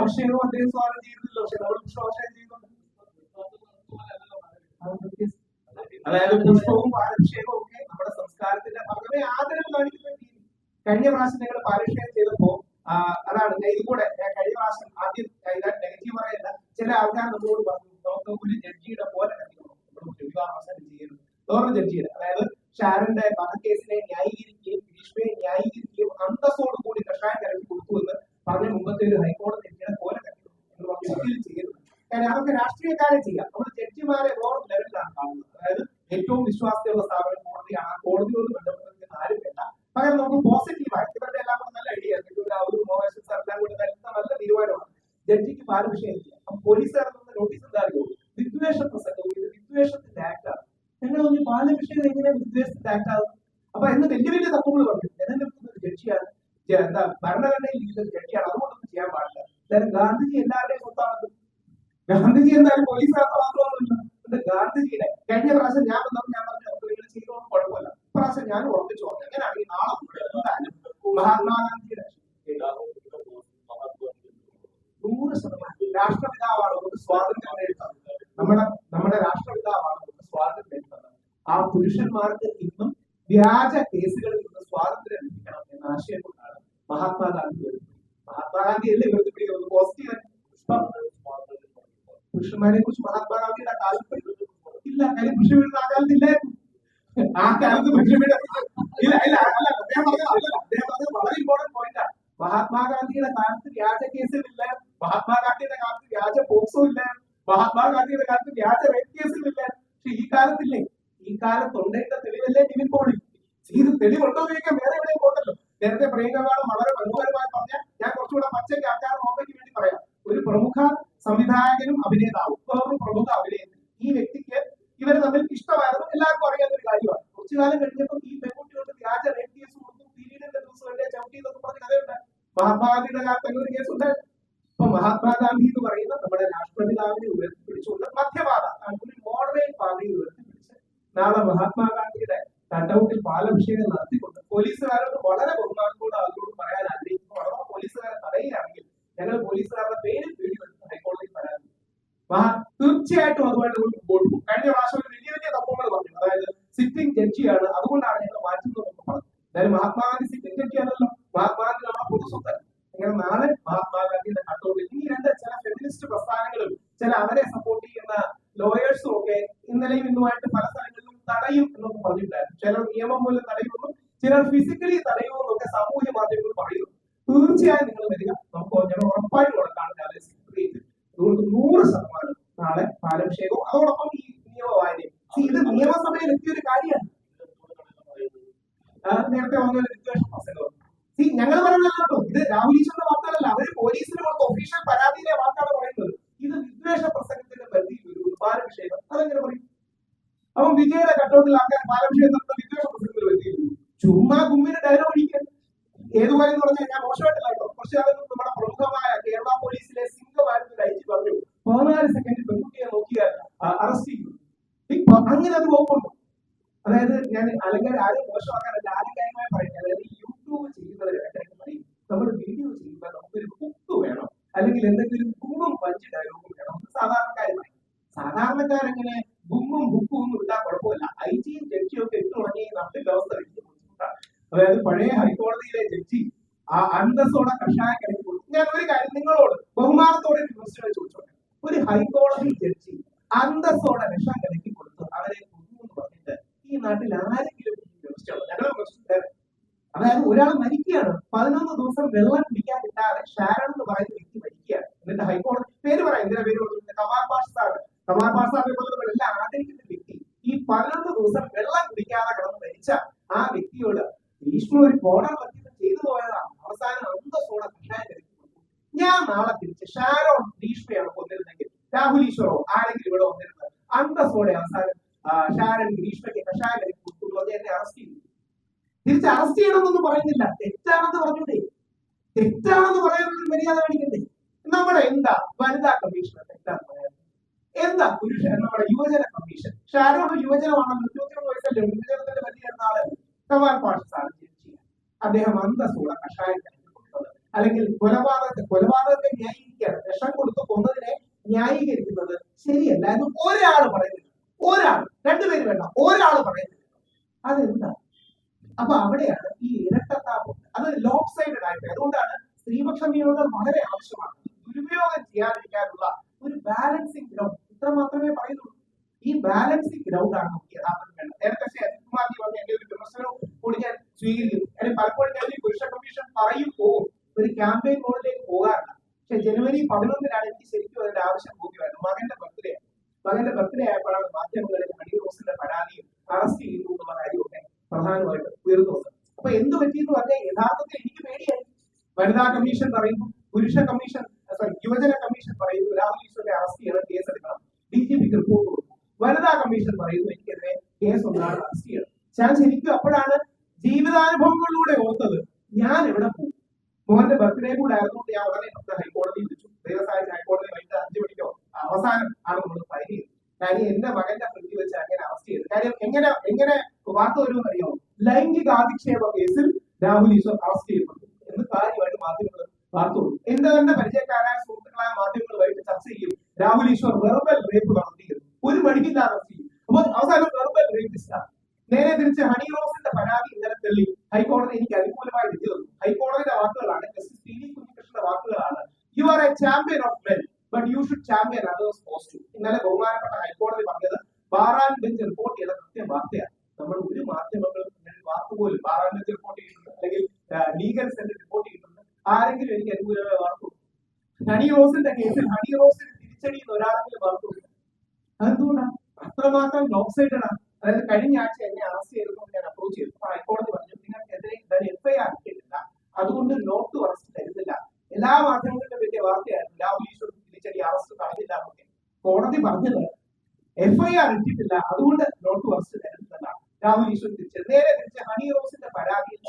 പുഷ്പാഭിഷേകം അദ്ദേഹം സ്വാഗതം ചെയ്യുന്നില്ല പക്ഷെ നമ്മൾ ചെയ്യുന്നുണ്ട് അതായത് പുഷ്പവും പാലഭിഷേകവും ഒക്കെ നമ്മുടെ സംസ്കാരത്തിന്റെ വളരെ ആദരവ് കാണിക്കുന്ന കഴിഞ്ഞ പ്രാവശ്യം നിങ്ങൾ പാലഭിഷേകം ചെയ്തപ്പോ അതാണ് ഇതുകൂടെ ഞാൻ കഴിഞ്ഞ പ്രാവശ്യം ആദ്യം നെഗറ്റീവ് പറയല്ല ചില ആൾക്കാർ നമ്മളോട് പറഞ്ഞു നമുക്ക് ജഡ്ജിയുടെ പോലെ അവസാനം ചെയ്യരുത് ജഡ്ജിയുടെ അതായത് ഷാരന്റെ വധക്കേസിനെ ന്യായീകരിക്കുകയും ഭീഷ്മയെ ന്യായീകരിക്കുകയും അന്തസ്സോട് കൂടി കഷായം കലക്കി കൊടുത്തു എന്ന് പറഞ്ഞ മുമ്പത്തെ ഒരു ജഡ്ജിയുടെ പോലെ കത്തിക്കണം എന്ന് പറഞ്ഞു ഒരിക്കലും ചെയ്യരുത് കാരണം രാഷ്ട്രീയക്കാരെ ചെയ്യാം നമ്മൾ ജഡ്ജിമാരെ വേറെ ലെവലിലാണ് കാണുന്നത് അതായത് ഏറ്റവും വിശ്വാസ്യമുള്ള സ്ഥാപനം കോടതിയാണ് ആ കോടതിയോട് ബന്ധപ്പെട്ടിരിക്കുന്ന ആരും വേണ്ട പകരം നമുക്ക് പോസിറ്റീവായി ഇവരുടെ എല്ലാം കൂടെ നല്ല ഐഡിയ ഒരു മോഹൻ സാർ എല്ലാം കൂടെ നല്ല നല്ല തീരുമാനമാണ് ജഡ്ജിക്ക് പാൽ വിഷയം ചെയ്യാം അപ്പൊ പോലീസുകാർ നോട്ടീസ് എന്താ അറിയോ വിദ്വേഷ പ്രസംഗവും ഇത് വിദ്വേഷ ബാലകൃഷ്ണൻ എങ്ങനെ വിദ്വേഷത്തിൽ ആക്ട് ആവും അപ്പൊ എന്ന് വലിയ വലിയ തത്വങ്ങൾ പറഞ്ഞു ജനങ്ങൾക്ക് ഒരു ജഡ്ജിയാണ് ജ- എന്താ ഭരണഘടനയിൽ ഇരിക്കുന്ന ജഡ്ജിയാണ് അതുകൊണ്ടൊന്നും ചെയ്യാൻ പാടില്ല എന്തായാലും ഗാന്ധിജി എല്ലാവരുടെയും സ്വത്താണ് ഗാന്ധിജി എന്തായാലും പോലീസ് മാത്രമൊന്നുമില്ല. ഗാന്ധിജിയുടെ കഴിഞ്ഞ പ്രാവശ്യം ഞാൻ വന്നപ്പോൾ ഞാൻ പറഞ്ഞു "അപ്പോൾ നിങ്ങൾ ചെയ്തോന്നും കുഴപ്പമില്ല. ഇപ്രാവശ്യം ഞാൻ ഉറപ്പിച്ചു പറഞ്ഞു. അങ്ങനെയാണെങ്കിൽ നാളെ എന്തായാലും മഹാത്മാഗാന്ധിയുടെ നൂറ് ശതമാനം രാഷ്ട്രപിതാവാണ് നമുക്ക് സ്വാതന്ത്ര്യം നേടുന്നത് നമ്മുടെ നമ്മുടെ രാഷ്ട്രപിതാവാണ് നമുക്ക് സ്വാതന്ത്ര്യം നേടുന്നത് ആ പുരുഷന്മാർക്ക് ഇന്നും വ്യാജ കേസുകളിൽ നിന്ന് സ്വാതന്ത്ര്യം ലഭിക്കണം എന്ന ആശയം കൊണ്ടാണ് മഹാത്മാഗാന്ധി കുറിച്ച് മഹാത്മാഗാന്ധിയുടെ കാലത്ത് ഇല്ല കാര്യം കൃഷി വീട് ആ കാലത്ത് ഇല്ലായിരുന്നു ആ കാലത്ത് കൃഷി വീട് ഇല്ല ഇല്ല അല്ല അദ്ദേഹം പറഞ്ഞത് അല്ലല്ല അദ്ദേഹം പറഞ്ഞത് വളരെ ഇമ്പോർട്ടന്റ് പോയിന്റാണ് മഹാത്മാഗാന്ധിയുടെ കാലത്ത് വ്യാജ കേസുകളില്ല മഹാത്മാഗാന്ധിയുടെ കാലത്ത് വ്യാജ പോക്സോ ഇല്ല മഹാത്മാഗാന്ധിയുടെ കാലത്ത് വ്യാജ റേപ്പ് കേസുകളില്ല പക്ഷെ ഈ കാലത്തില്ലേ ഈ കാലത്ത് ഉണ്ടേണ്ട തെളിവല്ലേ നിവിൻ പോളി ഇത് തെളിവുണ്ടോ ചോദിക്കാൻ വേറെ എവിടെയും പോകണ്ടല്ലോ നേരത്തെ പ്രിയങ്കവാളം വളരെ മനോഹരമായി പറഞ്ഞ ഞാൻ കുറച്ചുകൂടെ പച്ചയ്ക്ക് ആൾക്കാർ ഓർമ്മയ്ക്ക് വേണ്ടി പറയാം ഒരു പ്രമുഖ സംവിധായകനും അഭിനേതാവും വേറൊരു അവരെ ഈ വ്യക്തിക്ക് ഇവർ തമ്മിൽ ഇഷ്ടമായിരുന്നു എല്ലാവർക്കും അറിയാവുന്ന ഒരു കാര്യമാണ്. കുറച്ചു കാലം കഴിഞ്ഞപ്പോൾ ഈ പെൺകുട്ടികളുടെ വ്യാജ റേപ്പ് കേസ് കൊടുത്തു. പീരീഡിന്റെ ദിവസം ചവിട്ടി എന്നൊക്കെ പറഞ്ഞ കഥയുണ്ട്. മഹാത്മാഗാന്ധിയുടെ കാലത്ത് അങ്ങനെ ഒരു കേസ് ഉണ്ടായിരുന്നു. പറഞ്ഞിട്ടുണ്ടായിരുന്നു. ചിലർ നിയമം മൂലം തടയുമെന്നും ചിലർ ഫിസിക്കലി തടയുമെന്നൊക്കെ സാമൂഹ്യ മാധ്യമങ്ങൾ പറയുന്നു. തീർച്ചയായും നിങ്ങൾ വരിക. നമുക്ക് ഞങ്ങൾ ഉറപ്പായിട്ടും secretariat. അതുകൊണ്ട് നൂറ് ശതമാനം നാളെ പാലഭിഷേകവും. അതോടൊപ്പം ഈ നിയമവായനയും. ഇത് നിയമസഭയിൽ എത്തിയൊരു കാര്യമാണ്. ആ, നേരത്തെ ഒരു പ്രസംഗം. See, ഞങ്ങൾ പറയുന്നതല്ലോ ഇത് രാഹുൽ ഈശ്വറിന്റെ വാർത്തകളല്ല അവർ പോലീസിന് കൊടുത്ത ഒഫീഷ്യൽ പരാതിയിലെ വാർത്തയാണ് പറയുന്നത്. ഇത് വിദ്വേഷ പ്രസംഗത്തിന്റെ പരിധിയിൽ ഒരു ഒരു വിഷയം അതെങ്ങനെ പറയും? അവൻ വിജയുടെ കട്ടൗട്ടിൽ ആൾക്കാർ പാലഭിഷേകം നടത്തുന്ന വിദ്വേഷ പ്രസംഗത്തിൽ വരുത്തിയിരുന്നു ചുമ്മാ കുമ്മിന് ഡയലോഗ് അടിക്കാൻ. ഏതുപോലെ എന്ന് പറഞ്ഞാൽ ഞാൻ മോശമായിട്ടില്ല കേട്ടോ. അത് നമ്മുടെ പ്രമുഖമായ കേരള പോലീസിലെ സിംഗമായിരുന്നു അയച്ചു പറഞ്ഞു പതിനാല് സെക്കൻഡിൽ പെൺകുട്ടിയെ നോക്കിയാൽ അറസ്റ്റ് ചെയ്യും. അങ്ങനെ അത് പോകുന്നു അതായത് ഞാൻ അല്ലെങ്കിൽ ആരും മോശമാക്കാനല്ല ആലങ്കാരികമായി പറയുന്നത്. അതായത് യൂട്യൂബ് ചെയ്യുന്നവരെ നമ്മൾ വീഡിയോ ചെയ്യുമ്പോൾ നമുക്കൊരു കുക്ക് വേണം. അല്ലെങ്കിൽ എന്തെങ്കിലും കുമ്പും പഞ്ച് ഡയലോഗും വേണം. സാധാരണക്കാരുമായി. സാധാരണക്കാരെങ്ങനെ ഗുമ്മും ബുക്കും ഒന്നും ഇല്ല കുഴപ്പമില്ല. ഐ ജിയും ജഡ്ജിയും ഒക്കെ ഇട്ട് തുടങ്ങി നമ്മുടെ വ്യവസ്ഥ അതായത് പഴയ ഹൈക്കോടതിയിലെ ജഡ്ജി ആ അന്തസ്സോടെ കഷായ കഴിഞ്ഞു ഞാൻ ഒരു കാര്യം നിങ്ങളോട് ബഹുമാനത്തോടെ ചോദിച്ചോട്ടെ. ഒരു ഹൈക്കോടതി ജഡ്ജി അന്തസ്സോടെ വിഷം കലക്കി കൊടുത്ത് അവരെ കൊന്നു എന്ന് പറഞ്ഞിട്ട് ഈ നാട്ടിൽ ആരെങ്കിലും അതായത് ഒരാൾ മരിക്കുകയാണ്. പതിനൊന്ന് ദിവസം വെള്ളം കുടിക്കാൻ കിട്ടാതെ ഷാരൺ എന്ന് പറയുന്ന വ്യക്തി മരിക്കുകയാണ്. എന്നിട്ട് ഹൈക്കോടതി പേര് പറയാം എന്തിനാ പേര് കൊടുക്കുന്നത്? കവാർ പാഷ സാറിനെ പോലെ ആദരിക്കുന്ന വ്യക്തി ഈ പതിനൊന്ന് ദിവസം വെള്ളം കുടിക്കാതെ കിടന്ന് മരിച്ച ആ വ്യക്തിയോട് ഭീഷ്മ ഒരു കോടർ ലംഘനം ചെയ്തു പോയതാണ് അവസാനം അന്തസ്സോടെ കലക്കി ഞാൻ നാളെ തിരിച്ച് ഷാരോൺ ഭീഷ്മയാണ് കൊന്നിരുന്നെങ്കിൽ രാഹുൽ ഈശ്വറോ ആരെങ്കിലും ഇവിടെ വന്നിരുന്നത് അന്തസ്സോടെ അവസാനം ഷാരൻ ഭീഷ്മയ്ക്ക് കഷായം കലക്കി കൊടുത്തു എന്നെ അറസ്റ്റ് ചെയ്തു. തിരിച്ച് അറസ്റ്റ് ചെയ്യണമെന്നൊന്നും പറയുന്നില്ല. തെറ്റാണെന്ന് പറഞ്ഞൂടെ. തെറ്റാണെന്ന് പറയാൻ മര്യാദ കാണിക്കണ്ടേ നമ്മുടെ എന്താ വനിതാ പറയാൻ എന്താ നമ്മുടെ യുവജന കമ്മീഷൻ ഷാരോട് യുവജനമാണെന്ന് ഇരുപത്തിയൊന്ന് വയസ്സല്ലേ. യുവജനത്തിന്റെ വലിയ നാളെ കമാൽ പാഷസാണ് ജഡ്ജി അദ്ദേഹം അന്തസ്സുള്ള കഷായം കൊടുത്തത്. അല്ലെങ്കിൽ കൊലപാതകത്തെ കൊലപാതകത്തെ ന്യായീകരിക്കുകയാണ് വിഷം കൊടുത്ത് കൊന്നതിനെ ന്യായീകരിക്കുന്നത് ശരിയല്ല എന്ന് ഒരാൾ പറയുന്നില്ല. ഒരാൾ രണ്ടുപേര് വേണ്ട. ഒരാൾ പറയുന്നില്ല. അതെന്താ? അപ്പൊ അവിടെയാണ് ഈ ഇരട്ടത്താപ്പ് അത് ലോക്ക് സൈഡഡ് ആയിട്ട്. അതുകൊണ്ടാണ് സ്ത്രീപക്ഷ നിയമങ്ങൾ വളരെ ആവശ്യമാണ്. ദുരുപയോഗം ചെയ്യാതിരിക്കാനുള്ള ഒരു ബാലൻസിംഗ് ഗ്രൗണ്ട് ഇത്ര മാത്രമേ പറയുന്നുള്ളൂ. ഈ ബാലൻസിങ് ഗ്രൗണ്ട് ആണ് നമുക്ക് യഥാർത്ഥത്തിൽ വേണ്ടത് നേരത്തെ അജിത്കുമാർജി പറഞ്ഞ എന്റെ ഒരു വിമർശനവും കൂടി ഞാൻ സ്വീകരിക്കുന്നു. അല്ലെങ്കിൽ പലപ്പോഴും ഞാൻ ഈ പുരുഷ കമ്മീഷൻ പറയും പോകും ഒരു ക്യാമ്പയിൻ മോഡിലേക്ക് പോകാറില്ല. പക്ഷെ ജനുവരി പതിനൊന്നിനാണ് എനിക്ക് ശരിക്കും അതിന്റെ ആവശ്യം ബോധ്യമായിരുന്നു മകന്റെ ബർത്ത്ഡേ മകന്റെ ബർത്ത്ഡേ ആയപ്പോഴാണ് മാധ്യമങ്ങളിൽ മണി റോസിന്റെ പരാതിയും അറസ്റ്റ് ചെയ്തു എന്നുള്ള കാര്യമൊക്കെ പ്രധാനമായിട്ട് ഉയർന്നു വന്നത്. അപ്പൊ എന്ത് പറ്റിയെന്ന് പറഞ്ഞാൽ യഥാർത്ഥത്തിൽ എനിക്ക് പേടിയായി. വനിതാ കമ്മീഷൻ പറയുന്നു പുരുഷ കമ്മീഷൻ സോറി യുവജന കമ്മീഷൻ പറയുന്നു രാഹുൽ ഈശ്വരനെ അറസ്റ്റ് ചെയ്യണം കേസെടുക്കണം ജി പിക്ക് കൊടുക്കും വനിതാ കമ്മീഷൻ പറയുന്നു എനിക്കെതിരെ കേസ് ഒന്നാണ് അറസ്റ്റ് ചെയ്തത് ഞാൻ ശരിക്കും അപ്പോഴാണ് ജീവിതാനുഭവങ്ങളിലൂടെ ഓർത്തത്. ഞാൻ എവിടെ പോകും മോഹന്റെ ബർത്ത്ഡേ കൂടെ ആയിരുന്നുകൊണ്ട് ഞാൻ ഉടനെ നമ്മുടെ ഹൈക്കോടതിയിൽ വിളിച്ചു ദൈവസായ ഹൈക്കോടതി വൈകിട്ട് അഞ്ചു മണിക്കോ? അവസാനം ആണ് നമ്മൾ ഫയൽ ചെയ്തത്. കാര്യം എന്റെ മകന്റെ ഫ്രിഡ്ജിൽ വെച്ച് അങ്ങനെ അറസ്റ്റ് ചെയ്തു കാര്യം എങ്ങനെ എങ്ങനെ വാർത്ത വരുമെന്ന് അറിയാമോ ലൈംഗിക അധിക്ഷേപ കേസിൽ രാഹുൽ ഈശ്വർ അറസ്റ്റ് ചെയ്യപ്പെട്ടു. എന്ന് കാര്യമായിട്ട് മാധ്യമങ്ങൾ വാർത്ത കൊടുത്തു എന്റെ തന്നെ പരിചയക്കാരായ സുഹൃത്തുക്കളായ മാധ്യമങ്ങളുമായിട്ട് ചർച്ച ചെയ്യും? രാഹുൽ ഈശ്വർ വെർബൽ റേപ്പ് നടത്തിയിരുന്നു. ഒരു മണിക്കില്ലാതെ നടത്തി അപ്പൊ അവസാനം വെർബൽ റേപ്പിസ്റ്റാണ് നേരെ തിരിച്ച് ഹണി റോസിന്റെ പരാതി ഇന്നലെ തെളി. ഹൈക്കോടതി എനിക്ക് അനുകൂലമായി വിധി തന്നു. ഹൈക്കോടതിയുടെ വാക്കുകളാണ് ജസ്റ്റിസ് പി കുഞ്ഞികൃഷ്ണന്റെ വാക്കുകളാണ്. You are a champion of men but you should champion others post ഇന്നലെ ബഹുമാനപ്പെട്ട ഹൈക്കോടതി പറഞ്ഞത് ബാറാൻ ബെഞ്ച് റിപ്പോർട്ട് ചെയ്ത കൃത്യ വാർത്തയാണ്. നമ്മൾ ഒരു മാധ്യമങ്ങളും വാർത്ത പോലും ബാറാൻ ബെഞ്ച് റിപ്പോർട്ട് ചെയ്തിട്ടുണ്ട്. അല്ലെങ്കിൽ ലീഗൽ സെന്റർ റിപ്പോർട്ട് ചെയ്തിട്ടുണ്ട്. ആരെങ്കിലും എനിക്ക് അനുകൂലമായ വാർത്ത. ഹണി റോസിന്റെ കേസിൽ ഹണി റോസിന് തിരിച്ചടിയുന്ന ഒരാളെങ്കിലും വർക്കുണ്ട്. അതെന്തുകൊണ്ടാണ് അത്രമാത്രം ലോക്ക് സൈഡഡ് അതായത് കഴിഞ്ഞ ആഴ്ച എന്നെ അറസ്റ്റ് ചെയ്തപ്പോൾ ഞാൻ അപ്രോച്ച് ചെയ്തു. അപ്പൊ ഹൈക്കോടതി പറഞ്ഞു നിങ്ങൾക്കെതിരെ ഐ എഫ്ഐആർ ഇട്ടിട്ടില്ല. അതുകൊണ്ട് നോട്ട് അറസ്റ്റ് തരുന്നില്ല. എല്ലാ മാധ്യമങ്ങളിലും വലിയ വാർത്തയായിരുന്നു. രാഹുൽ ഈശ്വർ തിരിച്ചടി അറസ്റ്റ് തടഞ്ഞില്ല എന്നൊക്കെ. കോടതി പറഞ്ഞത് എഫ്ഐആർ ഇട്ടിട്ടില്ല. അതുകൊണ്ട് നോട്ട് അറസ്റ്റ് തരുന്നില്ല. രാഹുൽ ഈശ്വർ തിരിച്ചത് നേരെ തിരിച്ച് ഹണി റോസിന്റെ പരാതിയിൽ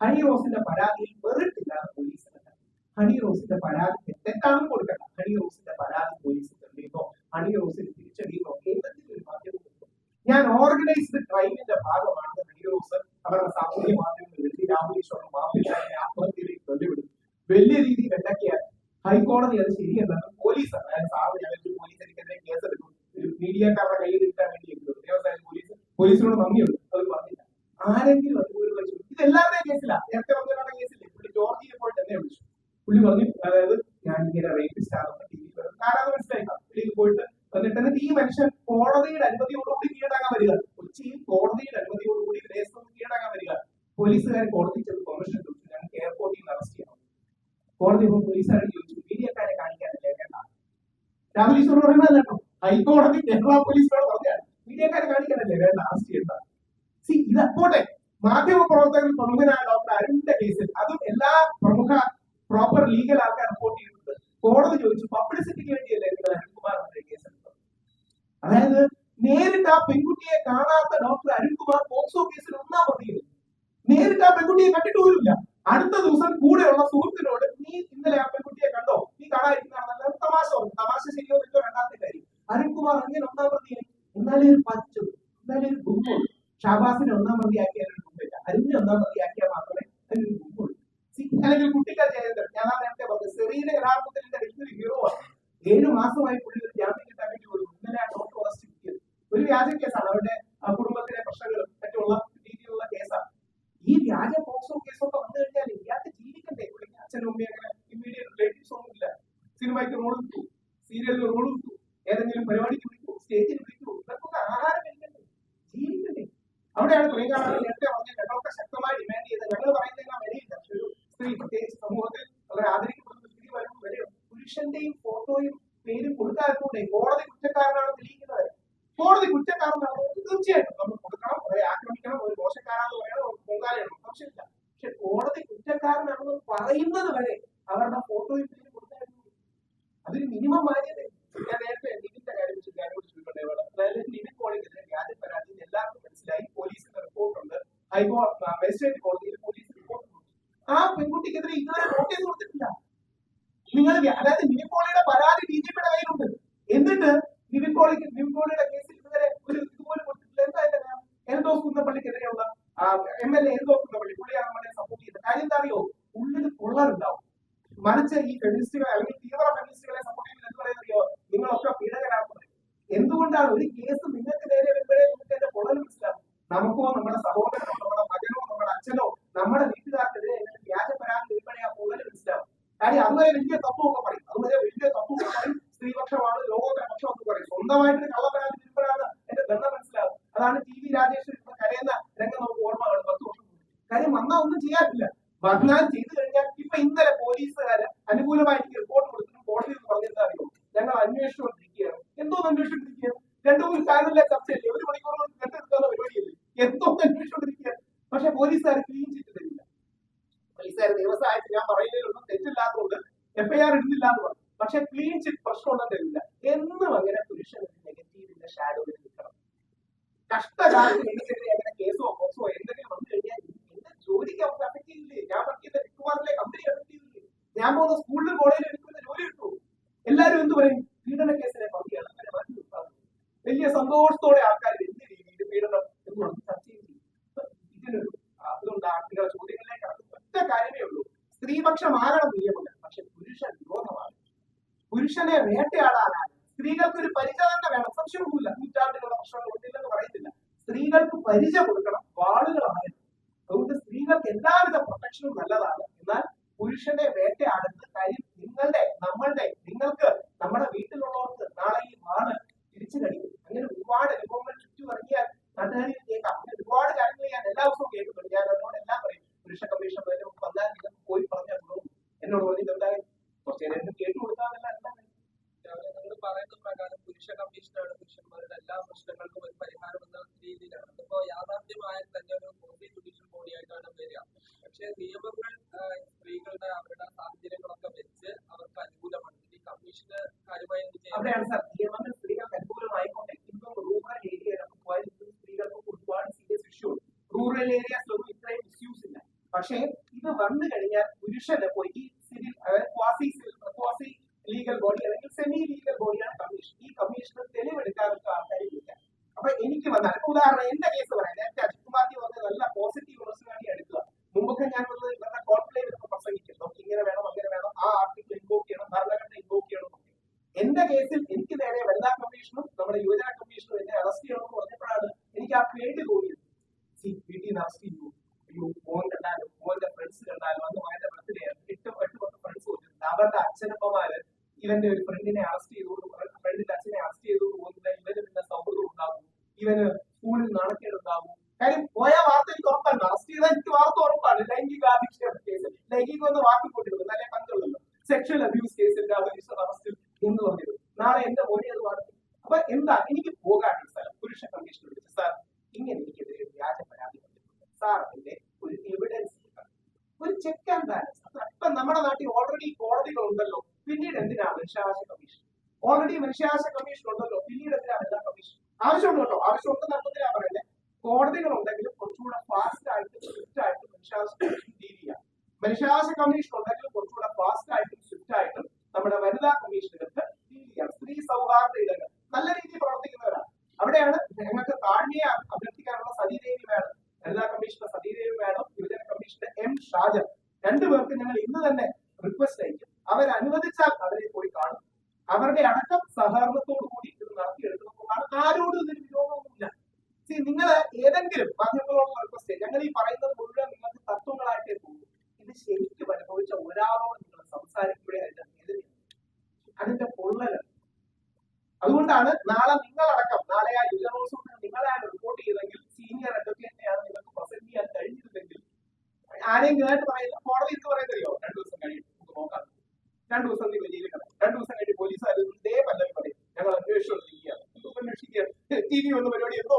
ഹണി റോസിന്റെ പരാതിയിൽ വെറുട്ടില്ലാതെ പോലീസ് ഹണി റോസിന്റെ പരാതി തെറ്റാണെന്ന് കൊടുക്കണ്ട. ഹണി റോസിന്റെ പരാതി പോലീസ് തെളിയുന്നോ ഹണി റോസിന് തിരിച്ചടിയുന്നോ ഏതെങ്കിലും ഒരു മാധ്യമം. ഞാൻ ഓർഗനൈസ്ഡ് ക്രൈമിന്റെ ഭാഗമാണ് ഹണി റോസ് അവരുടെ സാമൂഹ്യ മാധ്യമങ്ങളിൽ എഴുതി ഈശ്വറിന് മാപ്പില്ലാതെ ആത്മഹത്യയിലേക്ക് വെല്ലുവിടും വലിയ രീതിയിൽ എന്തൊക്കെയാണ്? ഹൈക്കോടതി അത് ശരിയല്ലെന്ന് പോലീസ് അതായത് സാറ് ഞാൻ ഒരു പോലീസ് എനിക്കെതിരെ കേസ് എടുക്കും. ഒരു മീഡിയക്കാരുടെ കയ്യിൽ ഇട്ടാൻ വേണ്ടി പോലീസ് പോലീസിനോട് നന്ദിയുണ്ട്. അത് പറഞ്ഞില്ല. ആരെങ്കിലും അതുപോലെ വെച്ചു ഇത് എല്ലാവരുടെയും കേസില്ല നേരത്തെ പറഞ്ഞ കേസില്ലേ പുള്ളി ജോർജിയെ പോയിട്ട് എന്നെ വിളിച്ചു പുള്ളി പറഞ്ഞു അതായത് ഞാൻ ഇങ്ങനെ റേപ്പിസ്റ്റ് ആണെന്ന് ടി വി ആരാന്ന് മനസ്സിലായില്ല പുള്ളി പോയിട്ട് എന്നിട്ട് എന്നിട്ട് ഈ മനുഷ്യൻ കോടതിയുടെ അനുമതിയോടുകൂടി കീഴടങ്ങാൻ വരിക കൊച്ചിയിൽ കോടതിയുടെ അനുമതിയോടുകൂടി ദേശം കീഴടങ്ങാൻ വരിക പോലീസുകാർ കോടതി ചെന്ന് പെർമിഷൻ കൊടുത്തു ഞങ്ങൾക്ക് എയർപോർട്ടിൽ നിന്ന് അറസ്റ്റ് ചെയ്യണം കോടതി ഇപ്പോൾ പോലീസുകാരെ ചോദിച്ചു മീഡിയക്കാരെ കാണിക്കാനല്ലേ വേണ്ട രാഹുൽ ഈശ്വർ പറയുന്നത് കേട്ടോ ഹൈക്കോടതി കേരള പോലീസിനോട് പറഞ്ഞാണ് മീഡിയക്കാരെ കാണിക്കാനല്ലേ വേണ്ട അറസ്റ്റ് ചെയ്യണ്ട സി ഇത് അപ്പോട്ടെ മാധ്യമ പ്രവർത്തകർ പ്രമുഖനായ ഡോക്ടർ അരുണിന്റെ കേസിൽ അതും എല്ലാ പ്രമുഖ പ്രോപ്പർ ലീഗൽ ആൾക്കാർ റിപ്പോർട്ട് ചെയ്തിട്ടുണ്ട് കോടതി ചോദിച്ചു പബ്ലിസിറ്റിക്ക് വേണ്ടിയല്ലേ നിങ്ങൾ അരുൺകുമാറിന്റെ കേസ് എടുത്തത് അതായത് നേരിട്ട് ആ പെൺകുട്ടിയെ കാണാത്ത ഡോക്ടർ അരുൺകുമാർ പോക്സോ കേസിൽ ഒന്നാം പ്രതിയിൽ നേരിട്ട് ആ പെൺകുട്ടിയെ കണ്ടിട്ട് അടുത്ത ദിവസം കൂടെയുള്ള സുഹൃത്തിനോട് നീ ഇന്നലെ ആ പെൺകുട്ടിയെ കണ്ടോ? നീ കാണാതിരിക്കുന്നതാണ് തമാശ പറഞ്ഞു തമാശ ശരിയോ തെറ്റോ രണ്ടാമത്തെ കാര്യം. അരുൺകുമാർ അങ്ങനെ ഒന്നാം പ്രതി എന്നാലേ ഒരു പച്ചു എന്നാലേ ഒരു ഗുമ്മുള്ളൂ ഷാബാസിനെ ഒന്നാം പ്രതിയാക്കിയാൽ ഒരു അരുണിനെ ഒന്നാം പ്രതിയാക്കിയാൽ മാത്രമേ അതിനൊരു ഗുമ്മുള്ളൂ അല്ലെങ്കിൽ കുട്ടിക്കാൽ ജയചന്ദ്രൻ ഞാൻ ആ നേരത്തെ പറഞ്ഞു സെറീന യഥാർത്ഥത്തിൽ എന്റെ വലിയൊരു ഹീറോ ആണ്. ഏഴു മാസമായി പുള്ളി ഒരു ജാമ്യം കിട്ടാൻ വേണ്ടി ഒരു ഇന്നലെ ആ ഡോക്ടർ ഒരു വ്യാജ കേസാണ് അവരുടെ കുടുംബത്തിലെ പ്രശ്നങ്ങളും മറ്റുള്ള ഈ വ്യാജ പോക്സോ കേസൊക്കെ വന്നു കഴിഞ്ഞാൽ ഇയാൾക്ക് ജീവിക്കണ്ടേ? പുള്ളിക്ക് അച്ഛനും അമ്മയും അങ്ങനെ ഇമ്മീഡിയറ്റ് റിലേറ്റീവ്സ് ഒന്നും ഇല്ല. സിനിമയ്ക്ക് റോൾ കിട്ടു സീരിയലിൽ റോൾ കിട്ടു ഏതെങ്കിലും പരിപാടിക്ക് വിളിക്കൂ സ്റ്റേജിൽ വിളിക്കൂ ഇവർക്കൊക്കെ ആഹാരം കഴിക്കണ്ടേ? ജീവിക്കണ്ടേ? അവിടെയാണ് പ്രിയങ്കാണ് നേരത്തെ പറഞ്ഞ ഞങ്ങളൊക്കെ ശക്തമായി ഡിമാൻഡ് ചെയ്തത് ഞങ്ങൾ പറയുന്നതിനാ വിലയില്ല ഒരു സ്ത്രീ പ്രത്യേകിച്ച് സമൂഹത്തിൽ വളരെ ആദരിക്കപ്പെടുന്ന സ്ത്രീ വരുമ്പോൾ വിലയുണ്ട് പുരുഷന്റെയും ഫോട്ടോയും പേരും കൊടുക്കാത്തതുകൊണ്ട് കോടതി കുറ്റക്കാരനാണ് തെളിയിക്കുന്നത്. കോടതി കുറ്റക്കാരനാണ്. തീർച്ചയായിട്ടും. നമ്മൾ കൊടുക്കണം അവരെ ആക്രമിക്കണം ഒരു ദോഷക്കാരാണെന്ന് പറയണം ഒരു പക്ഷെ പക്ഷെ കോടതി കുറ്റക്കാരനാണെന്ന് പറയുന്നത് വരെ അവരുടെ ഫോട്ടോയും പേരും കൊടുത്തായിരുന്നു അതൊരു മിനിമം മാന്യത ഞാൻ നേരത്തെ നിതിന്റെ കാര്യം കാര്യം ചോദിക്കട്ടെ അതായത് നിതിൻ പോളിക്കെതിരെ വ്യാജ പരാതി എല്ലാവർക്കും മനസ്സിലായി. പോലീസിന്റെ റിപ്പോർട്ടുണ്ട് ഹൈക്കോടതി മജിസ്ട്രേറ്റ് കോടതിയിൽ പോലീസ് റിപ്പോർട്ട് ഉണ്ട് ആ പെൺകുട്ടിക്കെതിരെ ഇതുവരെ നോട്ടീസ് കൊടുത്തിട്ടില്ല. നിങ്ങൾ അതായത് നിവിൻ പോളിയുടെ പരാതി ഡി ജി പിയുടെ കയ്യിലുണ്ട്. എന്നിട്ട് നിവിൻ പോളിക്ക് നിവിൻ പോളിയുടെ കേസിൽ ഇതുവരെ ഒരു ഇതുപോലെ കൊടുത്തിട്ടില്ല. എന്താ കാരണം? Eldhose കുന്നപ്പള്ളിക്കെതിരെയുള്ള M L A Eldhose Kunnappilly പുള്ളിയാണ് നമ്മളെ സപ്പോർട്ട് ചെയ്തത് കാര്യം എന്താ അറിയോ? ഉള്ളിൽ പുള്ളറുണ്ടാവും മറിച്ച് ഈ ഫെമിനിസ്റ്റുകൾ അല്ലെങ്കിൽ തീവ്ര ഫെമിനിസ്റ്റുകളെ സപ്പോർട്ട് ചെയ്യുന്നത് എന്ത് പറയുന്നത് അറിയോ? നിങ്ങളൊക്കെ പീഡകരാക്കുന്നത് എന്തുകൊണ്ടാണ്? ഒരു കേസ് നിങ്ങൾക്ക് നേരെ വരുമ്പോഴേ നിങ്ങൾക്ക് എന്റെ പൊള്ളൽ മനസ്സിലാവും. നമുക്കോ നമ്മുടെ സഹോദരനോ നമ്മുടെ മകനോ നമ്മുടെ അച്ഛനോ നമ്മുടെ വീട്ടുകാർക്കെതിരെ എങ്ങനെ വ്യാജ പരാതി വരുമ്പോഴേ ആ പൊള്ളൽ മനസ്സിലാവും. കാര്യം അതുവരെ വലിയ തത്വമൊക്കെ പറയും. അതുവരെ വലിയ തത്വമൊക്കെ പറയും. സ്ത്രീപക്ഷമാണ് ലോകോത്തര പക്ഷം എന്ന് പറയും. സ്വന്തമായിട്ട് കള്ളപ്പരാതി വരുമ്പോഴാണ് എന്റെ ബന്ധം മനസ്സിലാവും അതാണ് ടി വി രാജേഷ് കരയുന്ന രംഗം നമുക്ക് ഓർമ്മ കാണും പത്ത് വർഷം കാര്യം വന്നാൽ ഒന്നും ചെയ്യാറില്ല. വന്നാൽ ചെയ്തു കഴിഞ്ഞാൽ ഇപ്പൊ ഇന്നലെ പോലീസുകാര് അനുകൂലമായിട്ട് റിപ്പോർട്ട് കൊടുത്തിട്ടും കോടതി എന്ന് പറഞ്ഞിരുന്ന അറിയോ? ഞങ്ങൾ അന്വേഷിച്ചുകൊണ്ടിരിക്കുകയാണ് എന്തോ അന്വേഷിച്ചുകൊണ്ടിരിക്കുകയാണ് രണ്ടു മൂന്ന് ചാനലിലെ ചർച്ചയല്ലേ? ഒരു മണിക്കൂർ കൊണ്ട് കെട്ടെടുക്കുന്ന പരിപാടിയല്ലേ? എന്തോ അന്വേഷിച്ചുകൊണ്ടിരിക്കുകയാണ് പക്ഷെ പോലീസുകാർ ക്ലീൻ ചിറ്റ് തരില്ല പോലീസുകാർ വ്യവസായത്തിൽ ഞാൻ പറയുന്നതിലൊന്നും തെറ്റില്ലാത്തതുകൊണ്ട് എഫ്ഐആർ ഇടുന്നില്ല എന്ന് പറഞ്ഞു. പക്ഷെ ക്ലീൻ ചിറ്റ് പ്രശ്നമൊന്നും തരില്ല. എന്നും അങ്ങനെ പുരുഷൻ നെഗറ്റീവിന്റെ ഷാഡോയിൽ കേസോ എന്റെ ഞാൻ കമ്പനി ഞാൻ പോകുന്ന സ്കൂളിലും കോളേജിലും എടുക്കുന്ന ജോലി കിട്ടൂ എല്ലാവരും എന്ത് പറയും? പീഡന കേസിനെ പങ്കിയാണ് അങ്ങനെ വലിയ സന്തോഷത്തോടെ ആൾക്കാർ എന്ത് രീതിയിൽ പീഡനം എന്ന് ചർച്ച ഇതിനൊരു അതുകൊണ്ട് ആർട്ടിക ചോദ്യങ്ങളിലേക്ക് ഒറ്റ കാര്യമേ ഉള്ളൂ. സ്ത്രീപക്ഷമാകണം നിയമങ്ങൾ. പക്ഷെ പുരുഷ വിരോധമാണ്. പുരുഷനെ വേട്ടയാടാനാണ്. സ്ത്രീകൾക്ക് ഒരു പരിചാരണ വേണം. സംശയമൊന്നുമില്ല. പരിചയം കൊടുക്കണം വാളുകളാണ്. അതുകൊണ്ട് സ്ത്രീകൾക്ക് എല്ലാവിധ പ്രൊട്ടക്ഷനും നല്ലതാണ്. എന്നാൽ പുരുഷനെ റൂറൽ ഏരിയാസ് ഒന്നും ഇത്രയും മിസ്യൂസ് ഇല്ല. പക്ഷേ ഇത് വന്നു കഴിഞ്ഞാൽ പുരുഷ ഡെപ്പോയ്ക്ക് ശരിക്കും അനുഭവിച്ച ഒരാളോ നിങ്ങൾ സംസാരിക്കുകയും അതിന്റെ നിലനിൽ അതിന്റെ പൊള്ളലാണ് അതുകൊണ്ടാണ് നാളെ നിങ്ങളടക്കം നാളെ ആ യുദ്ധമോത്സവത്തിന് നിങ്ങളെ റിപ്പോർട്ട് ചെയ്തെങ്കിൽ സീനിയർ അഡ്വക്കേറ്റിനെയാണ് നിങ്ങൾക്ക് പ്രസന്റ് ചെയ്യാൻ കഴിഞ്ഞിരുന്നെങ്കിൽ ആരെയും കേട്ട് പറയുന്നത് കോടതി എന്ന് പറയുന്നറിയോ രണ്ടു ദിവസം കഴിയും നോക്കാം. രണ്ടു ദിവസം നിങ്ങൾ ജയിലിൽ കിടക്കും രണ്ടു ദിവസം കഴിഞ്ഞ് പോലീസുകാർ ഇതേ പല്ലവി പറയും. ഞങ്ങൾ അന്വേഷണം ചെയ്യുകയാണ് അന്വേഷിക്കുക ടി വി വന്ന പരിപാടി എന്തോ